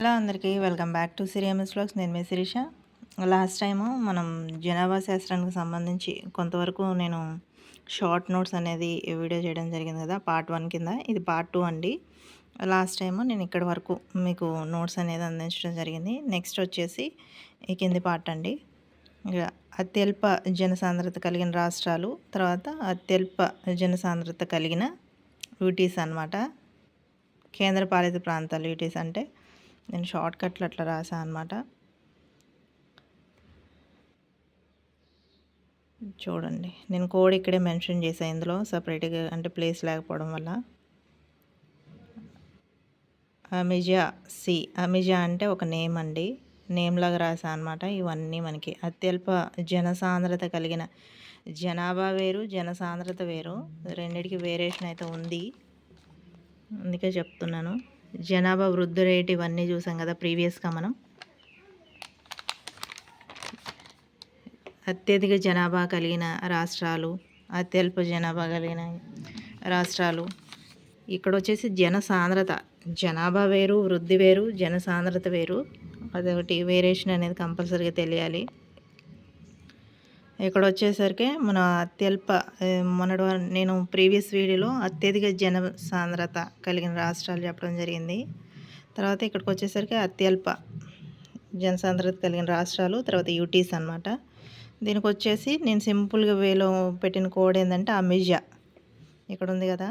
Hello అందరికీ welcome back to సిరిఎంఎస్ blogs నేను మీ శిరీష. లాస్ట్ టైము మనం జనాభా శాస్త్రానికి సంబంధించి కొంతవరకు నేను షార్ట్ నోట్స్ అనేది వీడియో చేయడం జరిగింది కదా పార్ట్ వన్ కింద. ఇది పార్ట్ టూ అండి. లాస్ట్ టైము నేను ఇక్కడ వరకు మీకు నోట్స్ అనేది అందించడం జరిగింది. నెక్స్ట్ వచ్చేసి ఈ కింది పార్ట్ అండి. అత్యల్ప జనసాంద్రత కలిగిన రాష్ట్రాలు తర్వాత అత్యల్ప జనసాంద్రత కలిగిన యూటీస్ అనమాట కేంద్రపాలిత ప్రాంతాలు యూటీస్ అంటే నేను షార్ట్ కట్లు అట్లా రాసా అనమాట చూడండి నేను కోడ్ ఇక్కడే మెన్షన్ చేశాను ఇందులో సపరేట్గా అంటే ప్లేస్ లేకపోవడం వల్ల. అమిజా సి అమిజా అంటే ఒక నేమ్ అండి. నేమ్ లాగా రాసా అనమాట ఇవన్నీ మనకి అత్యల్ప జనసాంద్రత కలిగిన జనాభా వేరు జనసాంద్రత వేరు. రెండిటికి వేరియేషన్ అయితే ఉంది. అందుకే చెప్తున్నాను. జనాభా వృద్ధి రేట్ ఇవన్నీ చూసాం కదా ప్రీవియస్గా మనం. అత్యధిక జనాభా కలిగిన రాష్ట్రాలు అత్యల్ప జనాభా కలిగిన రాష్ట్రాలు. ఇక్కడ వచ్చేసి జన సాంద్రత. జనాభా వేరు వృద్ధి వేరు జన సాంద్రత వేరు. అదొకటి వేరియేషన్ అనేది కంపల్సరీగా తెలియాలి. ఇక్కడ వచ్చేసరికి మన అత్యల్ప మొన్నటి నేను ప్రీవియస్ వీడియోలో అత్యధిక జన సాంద్రత కలిగిన రాష్ట్రాలు చెప్పడం జరిగింది. తర్వాత ఇక్కడికి వచ్చేసరికి అత్యల్ప జనసాంద్రత కలిగిన రాష్ట్రాలు తర్వాత యూటీస్ అనమాట దీనికి వచ్చేసి నేను సింపుల్గా వేలో పెట్టిన కోడ్ ఏంటంటే అమిజా. ఇక్కడ ఉంది కదా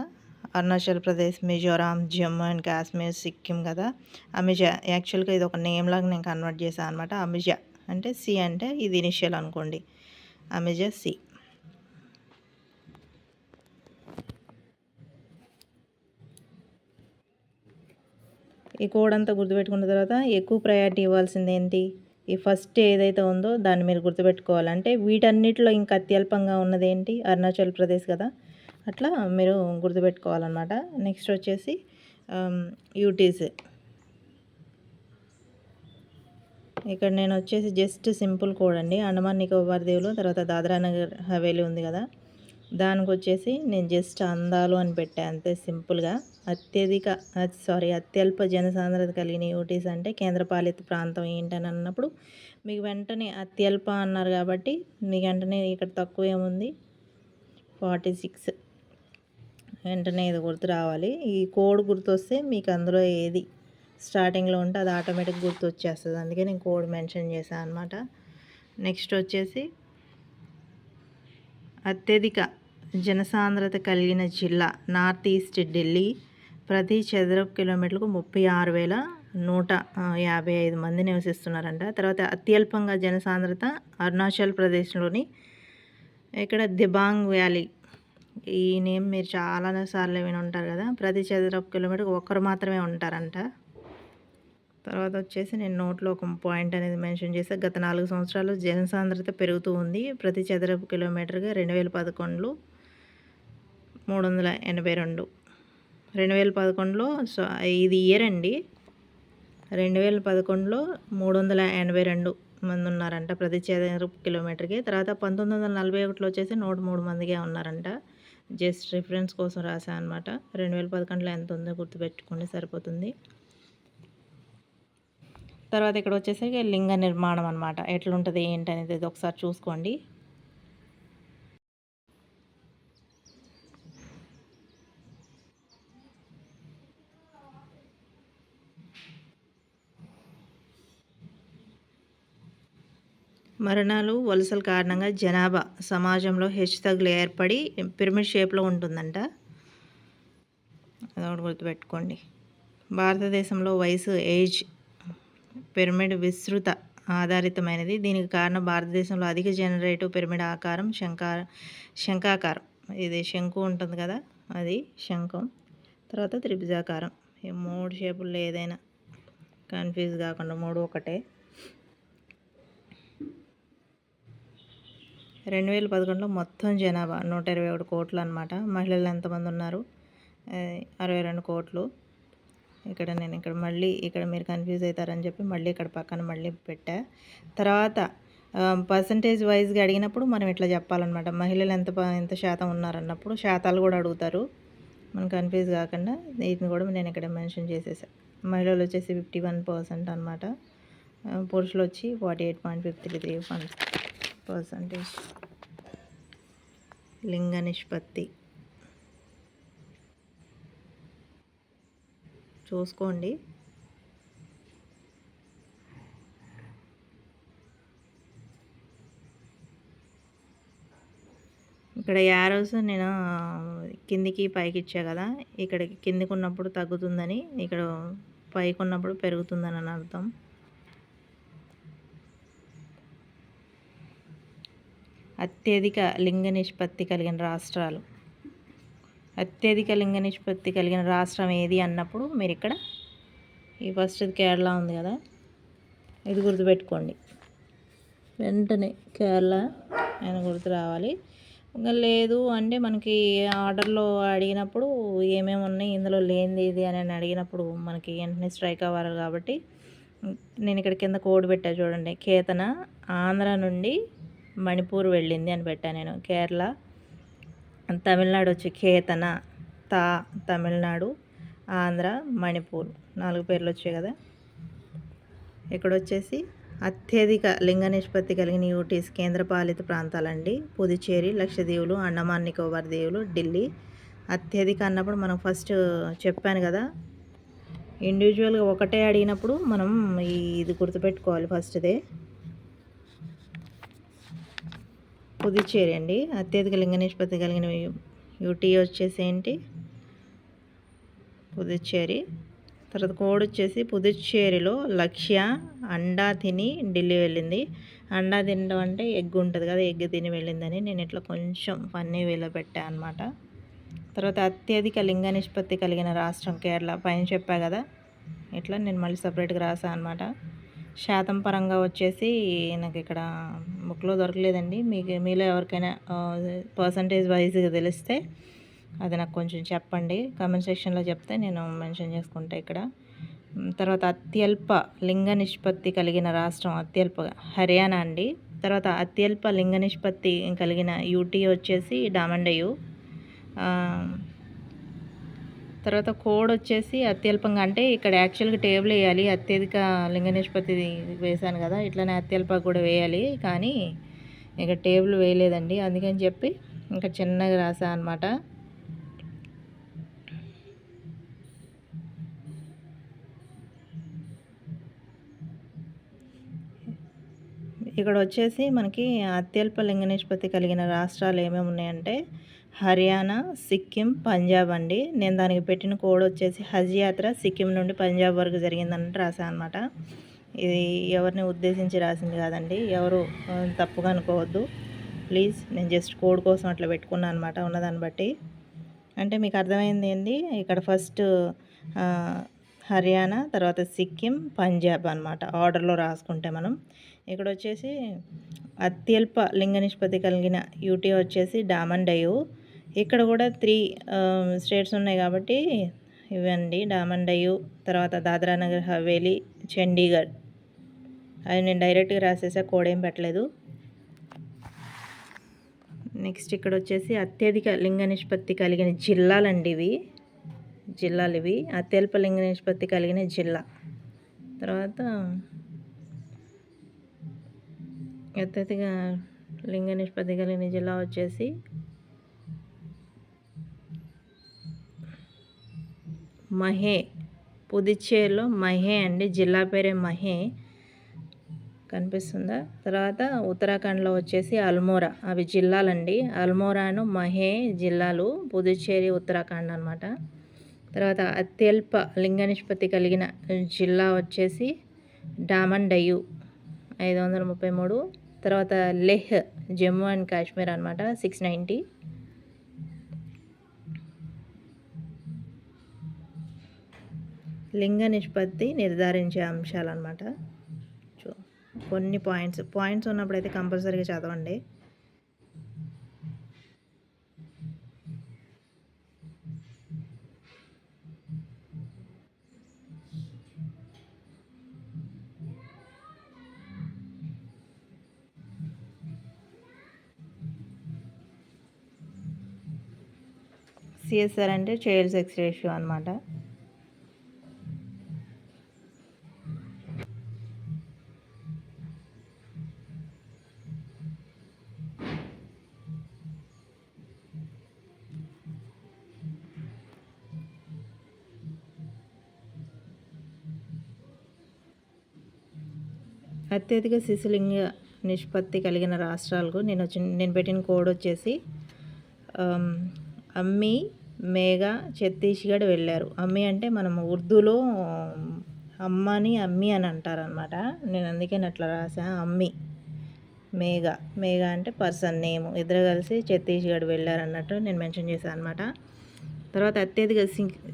అరుణాచల్ ప్రదేశ్ మిజోరాం జమ్మూ అండ్ కాశ్మీర్ సిక్కిం కదా. అమిజా యాక్చువల్గా ఇది ఒక నేమ్ లాగా నేను కన్వర్ట్ చేశాను అనమాట అమిజా. అంటే సి అంటే ఇది ఇనిషియల్ అనుకోండి. అమెజా సి ఈ కోడ్ అంతా గుర్తుపెట్టుకున్న తర్వాత ఎక్కువ ప్రయారిటీ ఇవ్వాల్సింది ఏంటి? ఈ ఫస్ట్ ఏదైతే ఉందో దాన్ని మీరు గుర్తుపెట్టుకోవాలంటే వీటన్నిటిలో ఇంకా అత్యల్పంగా ఉన్నది ఏంటి? అరుణాచల్ ప్రదేశ్ కదా. అట్లా మీరు గుర్తుపెట్టుకోవాలన్నమాట. నెక్స్ట్ వచ్చేసి um, యూటీస్ ఇక్కడ నేను వచ్చేసి జస్ట్ సింపుల్ కోడ్ అండి. అండమాన్ నికోబార్ దీవులు తర్వాత దాద్రా నగర్ హవేలీ ఉంది కదా. దానికి వచ్చేసి నేను జస్ట్ అందాలు అని పెట్టాను అంతే సింపుల్గా. అత్యధిక సారీ అత్యల్ప జనసాంద్రత కలిగిన యూటీస్ అంటే కేంద్రపాలిత ప్రాంతం ఏంటని అన్నప్పుడు మీకు వెంటనే అత్యల్ప అన్నారు కాబట్టి మీకు వెంటనే ఇక్కడ తక్కువ ఏముంది? Forty six. వెంటనే ఇది గుర్తు రావాలి. ఈ కోడ్ గుర్తొస్తే మీకు అందులో ఏది స్టార్టింగ్లో ఉంటే అది ఆటోమేటిక్ గుర్తు వచ్చేస్తుంది అందుకే నేను కోడ్ మెన్షన్ చేశాను అనమాట నెక్స్ట్ వచ్చేసి అత్యధిక జనసాంద్రత కలిగిన జిల్లా నార్త్ ఈస్ట్ ఢిల్లీ. ప్రతి చదరపు కిలోమీటర్లకు ముప్పై ఆరు వేల నూట యాభై ఐదు మంది నివసిస్తున్నారంట. తర్వాత అత్యల్పంగా జనసాంద్రత అరుణాచల్ ప్రదేశ్లోని ఇక్కడ దిబాంగ్ వ్యాలీ. ఈ నేమ్ మీరు చాలా సార్లు విని ఉంటారు కదా. ప్రతి చదరపు కిలోమీటర్కి ఒక్కరు మాత్రమే ఉంటారంట. తర్వాత వచ్చేసి నేను నోట్లో ఒక పాయింట్ అనేది మెన్షన్ చేసా గత నాలుగు సంవత్సరాలు జనసాంద్రత పెరుగుతూ ఉంది. ప్రతి చదరపు కిలోమీటర్గా రెండు వేల పదకొండులో మూడు వందల ఎనభై రెండు. రెండు వేల పదకొండులో సో ఇది ఇయర్ అండి. రెండు వేల పదకొండులో మూడు వందల ఎనభై రెండు మంది ఉన్నారంట ప్రతి చదరపు కిలోమీటర్కి. తర్వాత పంతొమ్మిది వందల నలభై ఒకటిలో వచ్చేసి నూట మూడు మందిగా ఉన్నారంట. జస్ట్ రిఫరెన్స్ కోసం రాసా అనమాట రెండు వేల పదకొండులో ఎంత ఉందో గుర్తుపెట్టుకోండి సరిపోతుంది. తర్వాత ఇక్కడ వచ్చేసరికి లింగ నిర్మాణం అనమాట ఎట్లుంటుంది ఏంటి అనేది ఒకసారి చూసుకోండి. మరణాలు వలసల కారణంగా జనాభా సమాజంలో హెచ్చుతగ్గులు ఏర్పడి పిరమిడ్ షేప్లో ఉంటుందంట. అదొకటి గుర్తుపెట్టుకోండి. భారతదేశంలో వయసు ఏజ్ పిరమిడ్ విస్తృత ఆధారితమైనది. దీనికి కారణం భారతదేశంలో అధిక జనరేటివ్ పిరమిడ్ ఆకారం శంకా శంఖాకారం. ఇది శంకు ఉంటుంది కదా అది శంఖం. తర్వాత త్రిభుజాకారం. ఈ మూడు షేపుల్లో ఏదైనా కన్ఫ్యూజ్ కాకుండా మూడు ఒకటే. రెండు వేల పదకొండులో మొత్తం జనాభా నూట ఇరవై ఒకటి కోట్లు అనమాట మహిళలు ఎంతమంది ఉన్నారు? అరవై రెండు కోట్లు. ఇక్కడ నేను ఇక్కడ మళ్ళీ ఇక్కడ మీరు కన్ఫ్యూజ్ అవుతారని చెప్పి మళ్ళీ ఇక్కడ పక్కన మళ్ళీ పెట్టా. తర్వాత పర్సంటేజ్ వైజ్గా అడిగినప్పుడు మనం ఇట్లా చెప్పాలన్నమాట. మహిళలు ఎంత ఎంత శాతం ఉన్నారన్నప్పుడు శాతాలు కూడా అడుగుతారు. మనం కన్ఫ్యూజ్ కాకుండా వీటిని కూడా నేను ఇక్కడ మెన్షన్ చేసేసాను మహిళలు వచ్చేసి ఫిఫ్టీ వన్ పర్సెంట్ అనమాట పురుషులు వచ్చి forty eight point fifty three one percentage లింగ నిష్పత్తి. చూసుకోండి. ఇక్కడ యారోస్ నేను కిందికి పైకి ఇచ్చా కదా ఇక్కడ కిందికి ఉన్నప్పుడు తగ్గుతుందని ఇక్కడ పైకి ఉన్నప్పుడు పెరుగుతుందని అని అర్థం. అత్యధిక లింగ నిష్పత్తి కలిగిన రాష్ట్రాలు. అత్యధిక లింగ నిష్పత్తి కలిగిన రాష్ట్రం ఏది అన్నప్పుడు మీరు ఇక్కడ ఈ ఫస్ట్ కేరళ ఉంది కదా ఇది గుర్తుపెట్టుకోండి. వెంటనే కేరళ ఆయన గుర్తు రావాలి. ఇంకా లేదు అంటే మనకి ఆర్డర్లో అడిగినప్పుడు ఏమేమి ఉన్నాయి ఇందులో లేనిది ఇది అని అడిగినప్పుడు మనకి వెంటనే స్ట్రైక్ అవ్వాలి కాబట్టి నేను ఇక్కడ కింద కోడ్ పెట్టా చూడండి. కేతన ఆంధ్ర నుండి మణిపూర్ వెళ్ళింది అని పెట్టాను నేను. కేరళ తమిళనాడు వచ్చి కేతన తా తమిళనాడు ఆంధ్ర మణిపూర్ నాలుగు పేర్లు వచ్చాయి కదా. ఇక్కడ వచ్చేసి అత్యధిక లింగ నిష్పత్తి కలిగిన యూటీస్ కేంద్రపాలిత ప్రాంతాలండి. పుదుచ్చేరి లక్షదీవులు అండమాన్ నికోబార్ దీవులు ఢిల్లీ. అత్యధిక అన్నప్పుడు మనం ఫస్ట్ చెప్పాను కదా. ఇండివిజువల్గా ఒకటే అడిగినప్పుడు మనం ఇది గుర్తుపెట్టుకోవాలి ఫస్ట్దే. పుదుచ్చేరి అండి. అత్యధిక లింగ నిష్పత్తి కలిగిన యూటీ వచ్చేసి ఏంటి? పుదుచ్చేరి. తర్వాత కోడ్ వచ్చేసి పుదుచ్చేరిలో లక్ష్య అండా తిని ఢిల్లీ వెళ్ళింది. అండా తినడం అంటే ఎగ్ ఉంటుంది కదా ఎగ్ తిని వెళ్ళిందని నేను ఇట్లా కొంచెం ఫన్నీ వేలో పెట్టాను అనమాట తర్వాత అత్యధిక లింగ నిష్పత్తి కలిగిన రాష్ట్రం కేరళ. పైన చెప్పా కదా ఇట్లా నేను మళ్ళీ సపరేట్గా రాసాను అనమాట శాతం పరంగా వచ్చేసి నాకు ఇక్కడ బుక్లో దొరకలేదండి. మీకు మీలో ఎవరికైనా పర్సంటేజ్ వైజ్గా తెలిస్తే అది నాకు కొంచెం చెప్పండి. కామెంట్ సెక్షన్లో చెప్తే నేను మెన్షన్ చేసుకుంటా ఇక్కడ. తర్వాత అత్యల్ప లింగ నిష్పత్తి కలిగిన రాష్ట్రం అత్యల్ప హర్యానా అండి. తర్వాత అత్యల్ప లింగ నిష్పత్తి కలిగిన యూటీ వచ్చేసి డామండయు. తర్వాత కోడ్ వచ్చేసి అత్యల్పంగా అంటే ఇక్కడ యాక్చువల్గా టేబుల్ వేయాలి. అత్యధిక లింగ నిష్పత్తి వేశాను కదా ఇట్లనే అత్యల్ప కూడా వేయాలి. కానీ ఇక టేబుల్ వేయలేదండి. అందుకని చెప్పి ఇంకా చిన్నగా రాసా అనమాట ఇక్కడ వచ్చేసి మనకి అత్యల్ప లింగ నిష్పత్తి కలిగిన రాష్ట్రాలు ఏమేమి ఉన్నాయంటే హర్యానా సిక్కిం పంజాబ్ అండి. నేను దానికి పెట్టిన కోడ్ వచ్చేసి హజ్ యాత్ర సిక్కిం నుండి పంజాబ్ వరకు జరిగిందని రాశాను అనమాట ఇది ఎవరిని ఉద్దేశించి రాసింది కాదండి. ఎవరు తప్పుగా అనుకోవద్దు. ప్లీజ్ నేను జస్ట్ కోడ్ కోసం అట్లా పెట్టుకున్నాను అనమాట ఉన్నదాన్ని బట్టి. అంటే మీకు అర్థమైంది ఏంటి ఇక్కడ ఫస్ట్ హర్యానా తర్వాత సిక్కిం పంజాబ్ అనమాట ఆర్డర్లో రాసుకుంటే మనం. ఇక్కడ వచ్చేసి అత్యల్ప లింగ నిష్పత్తి కలిగిన యూటీ వచ్చేసి డామన్ డయు ఇక్కడ కూడా త్రీ స్టేట్స్ ఉన్నాయి కాబట్టి ఇవండి. డామండయు తర్వాత దాద్రా నగర్ హవేలీ చండీగఢ్. అది నేను డైరెక్ట్గా రాసేసా కోడ్ ఏం పెట్టలేదు. నెక్స్ట్ ఇక్కడ వచ్చేసి అత్యధిక లింగ నిష్పత్తి కలిగిన జిల్లాలండి ఇవి. జిల్లాలు ఇవి. అత్యల్ప లింగ నిష్పత్తి కలిగిన జిల్లా. తర్వాత అత్యధిక లింగ నిష్పత్తి కలిగిన జిల్లా వచ్చేసి మహే. పుదుచ్చేరిలో మహే అండి. జిల్లా పేరే మహే. కనిపిస్తుందా? తర్వాత ఉత్తరాఖండ్లో వచ్చేసి అల్మోరా. అవి జిల్లాలండి. అల్మోరాను మహే జిల్లాలు పుదుచ్చేరి ఉత్తరాఖండ్ అనమాట తర్వాత అత్యల్ప లింగ నిష్పత్తి కలిగిన జిల్లా వచ్చేసి డామండయు ఐదు వందల ముప్పై మూడు. తర్వాత లెహ్ జమ్మూ అండ్ కాశ్మీర్ అనమాట సిక్స్ నైంటీ లింగ నిష్పత్తి నిర్ధారించే అంశాలు అనమాట కొన్ని పాయింట్స్. పాయింట్స్ ఉన్నప్పుడైతే కంపల్సరీగా చదవండి. సిఎస్ఆర్ అంటే చైల్డ్ సెక్స్ రేషియో అనమాట అత్యధిక శిశులింగ నిష్పత్తి కలిగిన రాష్ట్రాలకు నేను వచ్చి నేను పెట్టిన కోడ్ వచ్చేసి అమ్మి మేఘ ఛత్తీస్గఢ్ వెళ్ళారు. అమ్మి అంటే మనం ఉర్దూలో అమ్మని అమ్మి అని అంటారనమాట నేను అందుకే అట్లా రాసా అమ్మి మేఘ. మేఘ అంటే పర్సన్ నేమ్. ఇద్దరు కలిసి ఛత్తీస్గఢ్ వెళ్ళారు అన్నట్టు నేను మెన్షన్ చేశాను అనమాట తర్వాత అత్యధిక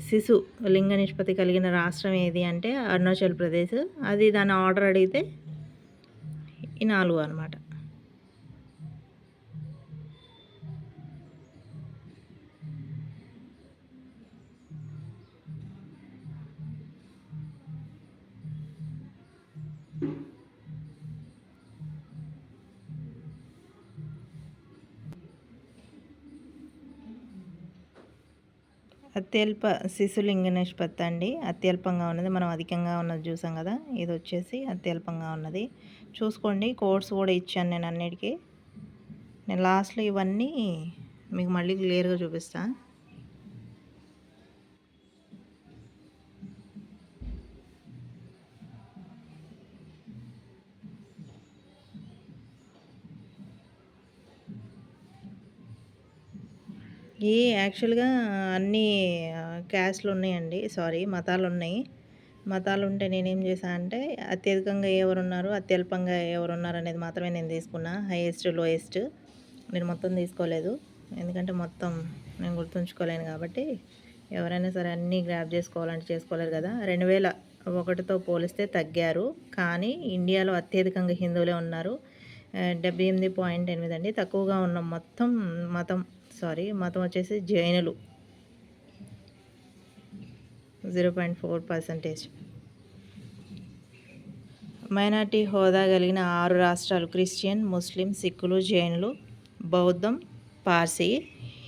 శిశు లింగ నిష్పత్తి కలిగిన రాష్ట్రం ఏది అంటే అరుణాచల్ ప్రదేశ్. అది దాని ఆర్డర్ అడిగితే ఈ నాలుగు అనమాట అత్యల్ప శిశులింగ నిష్పత్తి అండి. అత్యల్పంగా ఉన్నది. మనం అధికంగా ఉన్నది చూసాం కదా. ఇది వచ్చేసి అత్యల్పంగా ఉన్నది. చూసుకోండి. కోడ్స్ కూడా ఇచ్చాను నేను అన్నిటికీ. నేను లాస్ట్లో ఇవన్నీ మీకు మళ్ళీ క్లియర్గా చూపిస్తాను ఈ యాక్చువల్గా అన్ని క్యాస్ట్లు ఉన్నాయండి సారీ మతాలు ఉన్నాయి మతాలు ఉంటే నేనేం చేశాను అంటే అత్యధికంగా ఎవరున్నారు అత్యల్పంగా ఎవరు ఉన్నారు అనేది మాత్రమే నేను తీసుకున్నా. Highest lowest. నేను మొత్తం తీసుకోలేదు. ఎందుకంటే మొత్తం నేను గుర్తుంచుకోలేను కాబట్టి ఎవరైనా సరే అన్నీ గ్రాప్ చేసుకోవాలంటే చేసుకోలేరు కదా. రెండు వేల ఒకటితో పోలిస్తే తగ్గారు. కానీ ఇండియాలో అత్యధికంగా హిందువులే ఉన్నారు. డెబ్బై ఎనిమిది పాయింట్ ఎనిమిది అండి. తక్కువగా ఉన్న మొత్తం మతం సారీ మతం వచ్చేసి జైనులు. Zero point four percentage. Minority హోదా కలిగిన ఆరు రాష్ట్రాలు క్రిస్టియన్ ముస్లిం సిక్కులు జైనులు బౌద్ధం పార్సీ.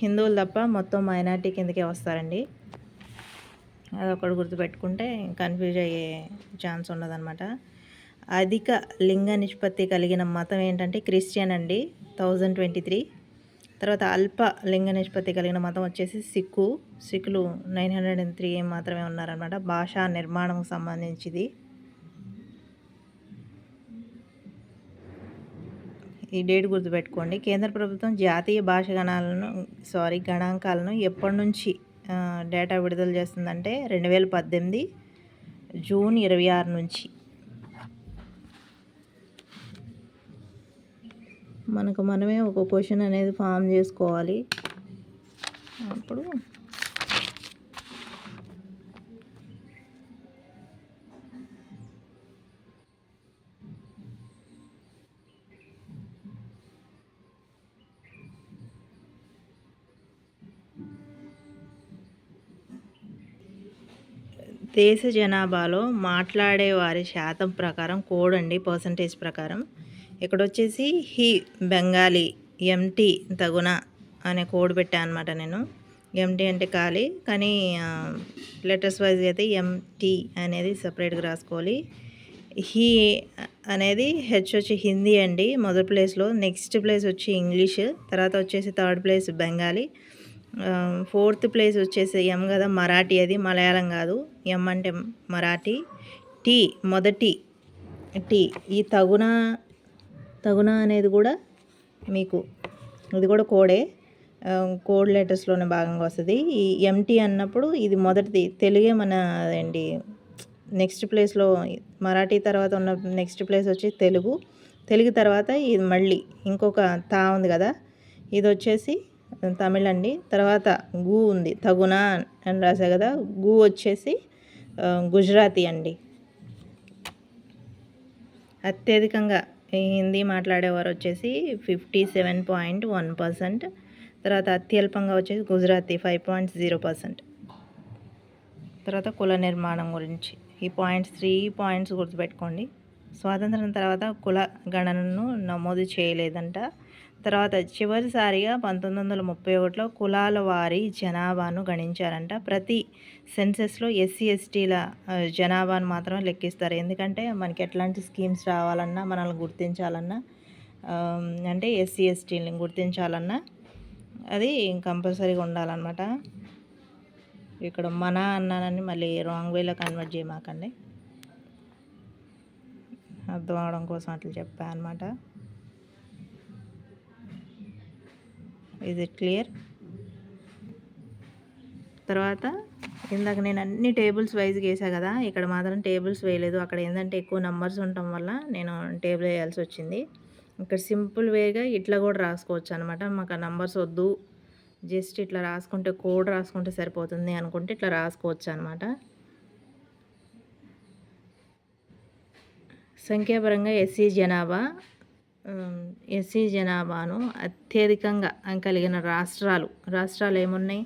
హిందువులు తప్ప మొత్తం మైనార్టీ కిందకే వస్తారండి. అదొకటి గుర్తుపెట్టుకుంటే కన్ఫ్యూజ్ అయ్యే ఛాన్స్ ఉండదన్నమాట అధిక లింగ నిష్పత్తి కలిగిన మతం ఏంటంటే క్రిస్టియన్ అండి థౌజండ్ ట్వంటీ త్రీ. తర్వాత అల్ప లింగ నిష్పత్తి కలిగిన మతం వచ్చేసి సిక్కు. సిక్కులు నైన్ హండ్రెడ్ అండ్ త్రీ మాత్రమే ఉన్నారనమాట భాషా నిర్మాణం సంబంధించింది. ఈ డేట్ గుర్తుపెట్టుకోండి. కేంద్ర ప్రభుత్వం జాతీయ భాష గణాలను సారీ గణాంకాలను ఎప్పటి నుంచి డేటా విడుదల చేస్తుందంటే రెండు వేల పద్దెనిమిది జూన్ ఇరవై ఆరు నుంచి. మనకు మనమే ఒక క్వశ్చన్ అనేది ఫామ్ చేసుకోవాలి. అప్పుడు దేశ జనాభాలో మాట్లాడే వారి శాతం ప్రకారం కోడ్ అండి పర్సంటేజ్ ప్రకారం ఇక్కడ వచ్చేసి హీ బెంగాలీ ఎంటీ తగున అనే కోడ్ పెట్టాను అనమాట నేను. ఎంటీ అంటే ఖాళీ కానీ లెటర్స్ వైజ్ అయితే ఎంటీ అనేది సపరేట్గా రాసుకోవాలి. హీ అనేది హెచ్ వచ్చి హిందీ అండి. మొదటి ప్లేస్లో నెక్స్ట్ ప్లేస్ వచ్చి ఇంగ్లీష్ తర్వాత వచ్చేసి third place Bengali. Fourth place వచ్చేసి ఎం కదా మరాఠీ అది మలయాళం కాదు. ఎం అంటే మరాఠీ. టీ మొదటి టీ. ఈ తగున తగునా అనేది కూడా మీకు ఇది కూడా కోడే. కోడ్ లెటర్స్లోనే భాగంగా వస్తుంది. ఈ ఎంటీ అన్నప్పుడు ఇది మొదటిది. తెలుగే మన అదేంటి నెక్స్ట్ ప్లేస్లో మరాఠీ తర్వాత ఉన్న నెక్స్ట్ ప్లేస్ వచ్చి తెలుగు. తెలుగు తర్వాత ఇది మళ్ళీ ఇంకొక తా ఉంది కదా ఇది వచ్చేసి తమిళ్ అండి. తర్వాత గు ఉంది తగునా అని రాసా కదా గు వచ్చేసి గుజరాతీ అండి. అత్యధికంగా హిందీ మాట్లాడేవారు వచ్చేసి fifty seven point one percent తర్వాత అత్యల్పంగా వచ్చేసి Gujarati five point zero percent తర్వాత కుల నిర్మాణం గురించి. ఈ పాయింట్స్ త్రీ పాయింట్స్ గుర్తుపెట్టుకోండి. స్వాతంత్రం తర్వాత కుల గణనను నమోదు చేయలేదంట. తర్వాత చివరిసారిగా పంతొమ్మిది వందల ముప్పై ఒకటిలో కులాల వారి జనాభాను గణించారంట. ప్రతి సెన్సెస్లో ఎస్సీ ఎస్టీల జనాభాను మాత్రం లెక్కిస్తారు. ఎందుకంటే మనకి ఎట్లాంటి స్కీమ్స్ రావాలన్నా మనల్ని గుర్తించాలన్నా అంటే ఎస్సీ ఎస్టీని గుర్తించాలన్నా అది కంపల్సరీగా ఉండాలన్నమాట. ఇక్కడ మన అన్నానని మళ్ళీ రాంగ్ వేలో కన్వర్ట్ చేయమాకండి. అర్థం అవడం కోసం అట్లా చెప్పా అనమాట ఇది క్లియర్ తర్వాత ఇందాక నేను అన్ని టేబుల్స్ వైజ్గా వేసా కదా ఇక్కడ మాత్రం టేబుల్స్ వేయలేదు. అక్కడ ఏంటంటే ఎక్కువ నెంబర్స్ ఉండటం వల్ల నేను టేబుల్ వేయాల్సి వచ్చింది. ఇక్కడ సింపుల్ వేగా ఇట్లా కూడా రాసుకోవచ్చు అనమాట మాకు ఆ నంబర్స్ వద్దు. జస్ట్ ఇట్లా రాసుకుంటే కోడ్ రాసుకుంటే సరిపోతుంది అనుకుంటే ఇట్లా రాసుకోవచ్చు అనమాట సంఖ్యాపరంగా ఎస్సీ జనాభా. ఎస్సీ జనాభాను అత్యధికంగా కలిగిన రాష్ట్రాలు. రాష్ట్రాలు ఏమున్నాయి?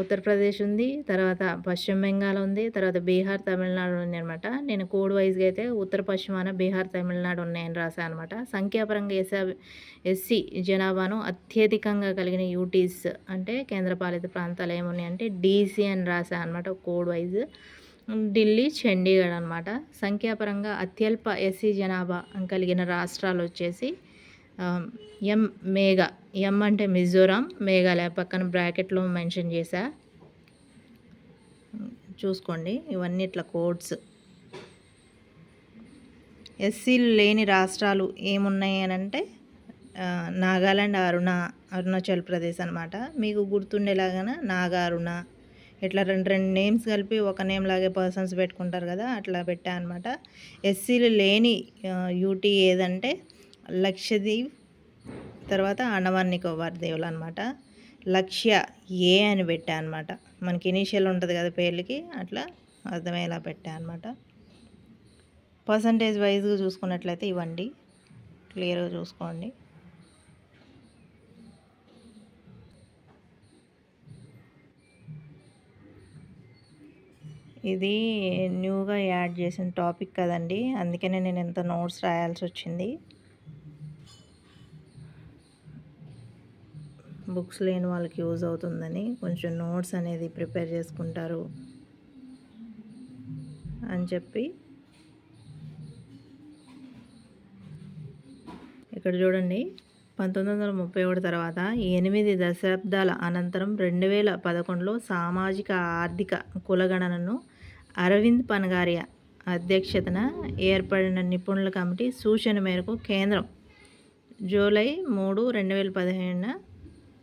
ఉత్తరప్రదేశ్ ఉంది తర్వాత పశ్చిమ బెంగాల్ ఉంది తర్వాత బీహార్ తమిళనాడు ఉంది అనమాట నేను కోడ్ వైజ్గా అయితే ఉత్తర పశ్చిమాన బీహార్ తమిళనాడు ఉన్నాయని రాశాను అనమాట సంఖ్యాపరంగా ఎస్ఆ ఎస్సీ జనాభాను అత్యధికంగా కలిగిన యూటీస్ అంటే కేంద్రపాలిత ప్రాంతాలు ఏమున్నాయంటే డీసీ అని రాశాను అనమాట కోడ్ వైజ్. ఢిల్లీ చండీగఢ్ అనమాట సంఖ్యాపరంగా అత్యల్ప ఎస్సీ జనాభా కలిగిన రాష్ట్రాలు వచ్చేసి ఎం మేఘా. ఎం అంటే మిజోరాం మేఘాలయ పక్కన బ్రాకెట్లో మెన్షన్ చేశా. చూసుకోండి ఇవన్నీ ఇట్లా కోడ్స్. ఎస్సీలు లేని రాష్ట్రాలు ఏమున్నాయి అని అంటే నాగాలాండ్ అరుణ అరుణాచల్ ప్రదేశ్ అనమాట మీకు గుర్తుండేలాగా నాగా అరుణ ఇట్లా రెండు రెండు నేమ్స్ కలిపి ఒక నేమ్ లాగే పర్సన్స్ పెట్టుకుంటారు కదా అట్లా పెట్టా అనమాట ఎస్సీలు లేని యూటీ ఏదంటే లక్షద్వీప్ తర్వాత అండమాన్ నికోబార్ దేవులు అనమాట లక్ష్య ఏ అని పెట్టా అనమాట మనకి ఇనీషియల్ ఉంటుంది కదా పేర్లకి అట్లా అర్థమయ్యేలా పెట్టా అనమాట పర్సంటేజ్ వైజ్గా చూసుకున్నట్లయితే ఇవ్వండి. క్లియర్గా చూసుకోండి. ఇది న్యూగా యాడ్ చేసిన టాపిక్ కదండి. అందుకనే నేను ఎంత నోట్స్ రాయాల్సి వచ్చింది. బుక్స్ లేని వాళ్ళకి యూజ్ అవుతుందని కొంచెం నోట్స్ అనేది ప్రిపేర్ చేసుకుంటారు అని చెప్పి ఇక్కడ చూడండి. పంతొమ్మిది వందల ముప్పై ఒకటి తర్వాత ఎనిమిది దశాబ్దాల అనంతరం రెండు వేల పదకొండులో సామాజిక ఆర్థిక కులగణనను అరవింద్ పనగారియా అధ్యక్షతన ఏర్పడిన నిపుణుల కమిటీ సూచన మేరకు కేంద్రం జూలై మూడు రెండు వేల పదిహేనున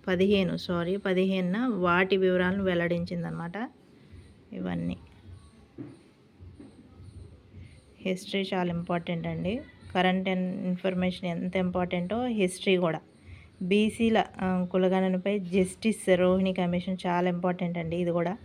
పదిహేను సారీ పదిహేనున వాటి వివరాలను వెల్లడించిందనమాట ఇవన్నీ. హిస్టరీ చాలా ఇంపార్టెంట్ అండి. కరెంట్ ఇన్ఫర్మేషన్ ఎంత ఇంపార్టెంటో హిస్టరీ కూడా. బీసీల కులగణనపై జస్టిస్ రోహిణి కమిషన్ చాలా ఇంపార్టెంట్ అండి. ఇది కూడా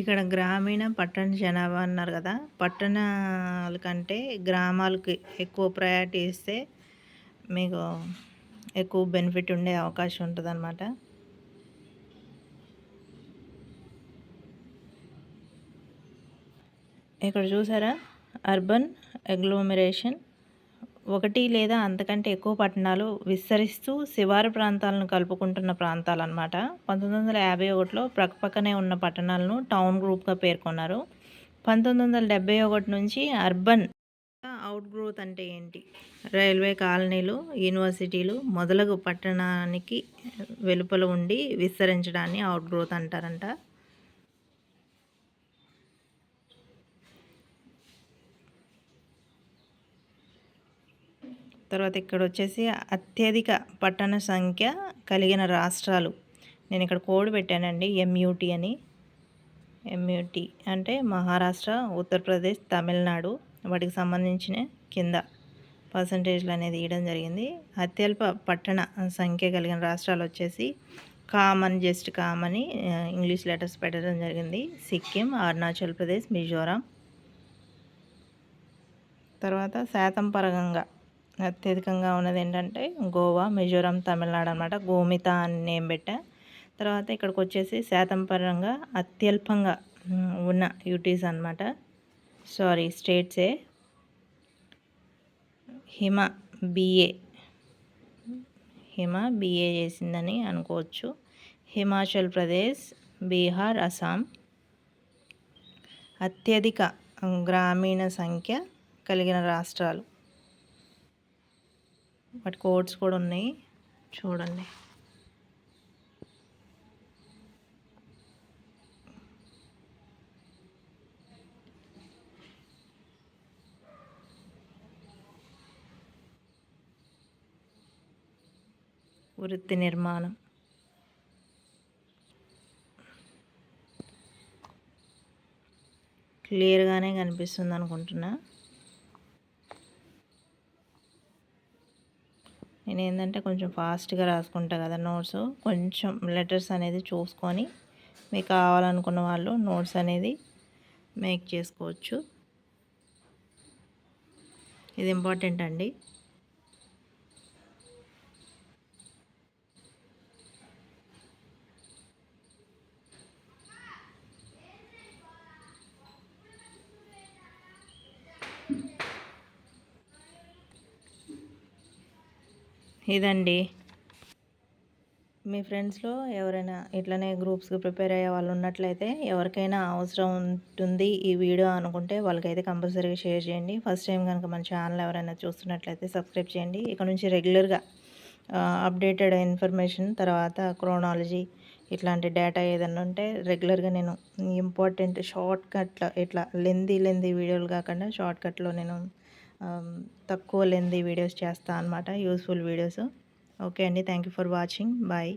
ఇక్కడ గ్రామీణ పట్టణ జనాభా అన్నారు కదా. పట్టణాల కంటే గ్రామాలకి ఎక్కువ ప్రయారిటీ ఇస్తే మీకు ఎక్కువ బెనిఫిట్ ఉండే అవకాశం ఉంటుంది అన్నమాట ఇక్కడ చూసారా? అర్బన్ అగ్లోమరేషన్ ఒకటి లేదా అంతకంటే ఎక్కువ పట్టణాలు విస్తరిస్తూ శివారు ప్రాంతాలను కలుపుకుంటున్న ప్రాంతాలు అనమాట పంతొమ్మిది వందల యాభై ఒకటిలో ప్రక్కపక్కనే ఉన్న పట్టణాలను టౌన్ గ్రూప్గా పేర్కొన్నారు. పంతొమ్మిది వందల డెబ్బై ఒకటి నుంచి అర్బన్ అవుట్ గ్రోత్ అంటే ఏంటి? రైల్వే కాలనీలు యూనివర్సిటీలు మొదలగు పట్టణానికి వెలుపల ఉండి విస్తరించడాన్ని అవుట్ గ్రోత్ అంటారంట. తర్వాత ఇక్కడ వచ్చేసి అత్యధిక పట్టణ సంఖ్య కలిగిన రాష్ట్రాలు. నేను ఇక్కడ కోడ్ పెట్టానండి ఎంయూటీ అని. ఎంయూటీ అంటే మహారాష్ట్ర ఉత్తరప్రదేశ్ తమిళనాడు వాటికి సంబంధించిన కింద పర్సంటేజ్లు అనేది ఇవ్వడం జరిగింది. అత్యల్ప పట్టణ సంఖ్య కలిగిన రాష్ట్రాలు వచ్చేసి common just common English letters పెట్టడం జరిగింది. సిక్కిం అరుణాచల్ ప్రదేశ్ మిజోరాం. తర్వాత శాతం పరంగా అత్యధికంగా ఉన్నది ఏంటంటే గోవా మిజోరాం తమిళనాడు అనమాట గోమిత అని నేమ్ పెట్టా. తర్వాత ఇక్కడికి వచ్చేసి శాతం పరంగా అత్యల్పంగా ఉన్న యూటీస్ అన్నమాట. సారీ స్టేట్సే హిమ బిఏ హిమ బిఏ చేసిందని అనుకోవచ్చు. హిమాచల్ ప్రదేశ్ బీహార్ అస్సాం. అత్యధిక గ్రామీణ సంఖ్య కలిగిన రాష్ట్రాలు. వాటి కోడ్స్ కూడా ఉన్నాయి. చూడండి. వృత్తి నిర్మాణం. క్లియర్గానే కనిపిస్తుంది అనుకుంటున్నా నేను ఏంటంటే కొంచెం ఫాస్ట్గా రాసుకుంటా కదా నోట్స్. కొంచెం లెటర్స్ అనేది చూసుకొని మీకు కావాలనుకున్న వాళ్ళు నోట్స్ అనేది మేక్ చేసుకోవచ్చు. ఇది ఇంపార్టెంట్ అండి. ఇదండి. మీ ఫ్రెండ్స్లో ఎవరైనా ఇట్లనే గ్రూప్స్కి ప్రిపేర్ అయ్యే వాళ్ళు ఉన్నట్లయితే ఎవరికైనా అవసరం ఉంటుంది ఈ వీడియో అనుకుంటే వాళ్ళకైతే కంపల్సరీగా షేర్ చేయండి. ఫస్ట్ టైం కనుక మన ఛానల్ ఎవరైనా చూస్తున్నట్లయితే సబ్స్క్రైబ్ చేయండి. ఇక్కడ నుంచి రెగ్యులర్గా అప్డేటెడ్ ఇన్ఫర్మేషన్ తర్వాత క్రోనాలజీ ఇట్లాంటి డేటా ఏదన్నా ఉంటే రెగ్యులర్గా నేను ఇంపార్టెంట్ షార్ట్ కట్లో ఇట్లా లెందీ లెందీ వీడియోలు కాకుండా షార్ట్ కట్లో నేను తక్కువ లెంది వీడియోస్ చేస్తాను అనమాట యూస్ఫుల్ వీడియోస్ ఓకే అండి thank you for watching bye